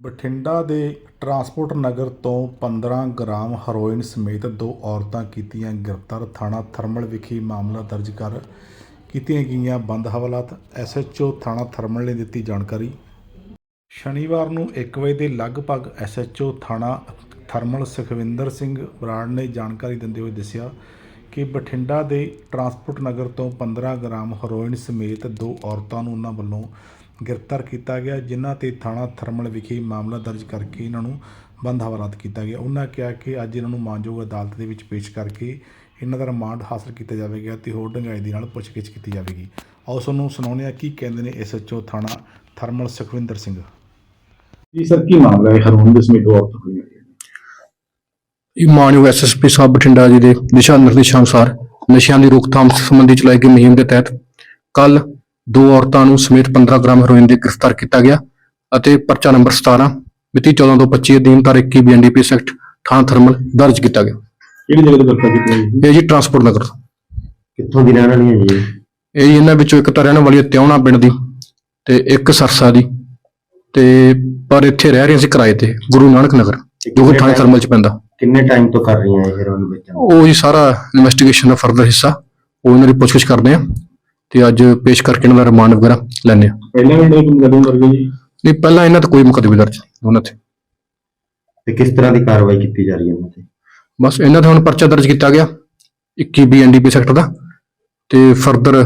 ਬਠਿੰਡਾ ਦੇ ਟਰਾਂਸਪੋਰਟ ਨਗਰ ਤੋਂ 15 gram heroin ਸਮੇਤ ਦੋ ਔਰਤਾਂ ਕੀਤੀਆਂ ਗ੍ਰਿਫਤਾਰ। ਥਾਣਾ ਥਰਮਲ ਵਿਖੇ ਮਾਮਲਾ ਦਰਜ ਕਰ ਕੀਤੀਆਂ ਗਈਆਂ ਬੰਦ ਹਵਾਲਾਤ। ਐਸਐਚਓ ਥਾਣਾ ਥਰਮਲ ਨੇ ਦਿੱਤੀ ਜਾਣਕਾਰੀ। ਸ਼ਨੀਵਾਰ ਨੂੰ 1 ਵਜੇ ਦੇ ਲਗਭਗ ਐਸਐਚਓ ਥਾਣਾ ਥਰਮਲ ਸੁਖਵਿੰਦਰ ਸਿੰਘ ਬਰਾੜ ਨੇ ਜਾਣਕਾਰੀ ਦਿੰਦੇ ਹੋਏ ਦੱਸਿਆ ਕਿ ਬਠਿੰਡਾ ਦੇ ਟਰਾਂਸਪੋਰਟ ਨਗਰ ਤੋਂ 15 ਗ੍ਰਾਮ ਹੈਰੋਇਨ ਸਮੇਤ ਦੋ ਔਰਤਾਂ ਨੂੰ ਉਹਨਾਂ ਵੱਲੋਂ ਗ੍ਰਿਫਤਾਰ ਕੀਤਾ ਗਿਆ ਜਿਨ੍ਹਾਂ ਤੇ ਥਾਣਾ ਥਰਮਲ ਵਿਖੇ ਮਾਮਲਾ ਦਰਜ ਕਰਕੇ ਇਹਨਾਂ ਨੂੰ ਬੰਦ ਹਵਾਲਾਤ ਕੀਤਾ ਗਿਆ। ਉਹਨਾਂ ਕਿਹਾ ਕਿ ਅੱਜ ਇਹਨਾਂ ਨੂੰ ਮਾਨਯੋਗ ਅਦਾਲਤ ਦੇ ਵਿੱਚ ਪੇਸ਼ ਕਰਕੇ ਇਹਨਾਂ ਦਾ ਰਿਮਾਂਡ ਹਾਸਲ ਕੀਤਾ ਜਾਵੇਗਾ ਤੇ ਹੋਰ ਡੂੰਘਾਈ ਦੇ ਨਾਲ ਪੁੱਛਗਿੱਛ ਕੀਤੀ ਜਾਵੇਗੀ। ਆਓ ਤੁਹਾਨੂੰ ਸੁਣਾਉਂਦੇ ਹਾਂ ਕੀ ਕਹਿੰਦੇ ਨੇ ਐਸਐਚਓ ਥਾਣਾ ਥਰਮਲ ਸੁਖਵਿੰਦਰ ਸਿੰਘ। ਜੀ ਸਰ ਕੀ ਮਾਮਲਾ ਹੈ? ਹਰਮਨ ਦੇ ਸਮੇਤ ਦੋ ਔਰਤਾਂ ਹੋਈਆਂ ਨੇ ਇਹ ਮਾਨਯੋਗ ਐਸਐਸਪੀ ਸਾਹਿਬ ਬਠਿੰਡਾ ਜੀ ਦੇ ਦਿਸ਼ਾ ਨਿਰਦੇਸ਼ਾਂ ਅਨੁਸਾਰ ਨਸ਼ਿਆਂ ਦੀ ਰੋਕਥਾਮ ਸੰਬੰਧੀ ਚਲਾਈ ਗਈ ਮੁਹਿੰਮ ਦੇ ਤਹਿਤ ਕੱਲ ਦੋ ਔਰਤਾਂ ਨੂੰ ਸਮੇਤ 15 ਗ੍ਰਾਮ ਹੈਰੋਇਨ ਦੇ ਗ੍ਰਿਫਤਾਰ ਕੀਤਾ ਗਿਆ ਅਤੇ ਪਰਚਾ ਨੰਬਰ 17 ਮਿਤੀ 14 ਤੋਂ 25 ਅਧੀਨ ਧਾਰਾ 21 ਬੀਐਨਡੀਪੀ ਐਕਟ ਥਾਣਾ ਥਰਮਲ ਦਰਜ ਕੀਤਾ ਗਿਆ। ਕਿਹੜੀ ਜਗ੍ਹਾ ਤੇ ਗ੍ਰਿਫਤਾਰ ਕੀਤੀ ਜੀ? ਇਹ ਜੀ ਟਰਾਂਸਪੋਰਟ ਨਗਰ ਤੋਂ। ਕਿੱਥੋਂ ਦੀ ਰਹਿਣ ਵਾਲੀ ਹੈ ਜੀ ਇਹ? ਜੀ ਇਹਨਾਂ ਵਿੱਚੋਂ ਇੱਕ ਤਾਂ ਰਹਿਣ ਵਾਲੀ ਹੈ ਤਿਉਣਾ ਪਿੰਡ ਦੀ ਤੇ ਇੱਕ ਸਰਸਾ ਦੀ ਤੇ ਪਰ ਇੱਥੇ ਰਹਿ ਰਹੀਆਂ ਸੀ ਕਿਰਾਏ ਤੇ ਗੁਰੂ ਨਾਨਕ ਨਗਰ ਜੋ ਕਿ ਥਾਣੇ ਥਰਮਲ ਚ ਪੈਂਦਾ। ਕਿੰਨੇ ਟਾਈਮ ਤੋਂ ਕਰ ਰਹੀਆਂ ਇਹ ਹੈਰੋਇਨ ਵੇਚਣ? ਉਹ ਜੀ ਸਾਰਾ ਇਨਵੈਸਟੀਗੇਸ਼ਨ ਦਾ ਫਰਦਰ ਹਿੱਸਾ ਉਹ ਇਹਨਾਂ ਦੀ ਪੁੱਛਗਿੱਛ ਕਰਦੇ ਆ। ਤੇ ਅੱਜ ਪੇਸ਼ ਕਰਕੇ ਇਹਨਾਂ ਦਾ ਰਿਮਾਂਡ ਵਗੈਰਾ ਲੈਣੇ ਆ ਪਹਿਲਾਂ ਵੀ ਇਹਨਾਂ ਦੇ ਮੁਕੱਦਮੇ ਕਰ ਗਏ ਜੀ? ਨਹੀਂ ਪਹਿਲਾਂ ਇਹਨਾਂ ਤੇ ਕੋਈ ਮੁਕੱਦਮੇ ਦਰਜ ਨਹੀਂ ਦੋਨਾਂ ਤੇ। ਤੇ ਕਿਸ ਤਰ੍ਹਾਂ ਦੀ ਕਾਰਵਾਈ ਕੀਤੀ ਜਾ ਰਹੀ ਹੈ ਇਹਨਾਂ ਤੇ? ਬਸ ਇਹਨਾਂ ਤੇ ਹੁਣ ਪਰਚਾ ਦਰਜ ਕੀਤਾ ਗਿਆ 21 ਬੀਐਨਡੀਪੀ ਸੈਕਟਰ ਦਾ ਤੇ ਫਰਦਰ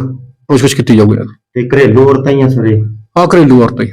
ਪੁੱਛਗਿੱਛ ਕੀਤੀ ਜਾਊਗੀ ਤੇ ਘਰੇਲੂ ਔਰਤਾਂ ਹੀ ਆ ਸਾਰੇ? ਆਹ ਘਰੇਲੂ ਔਰਤਾਂ ਹੀ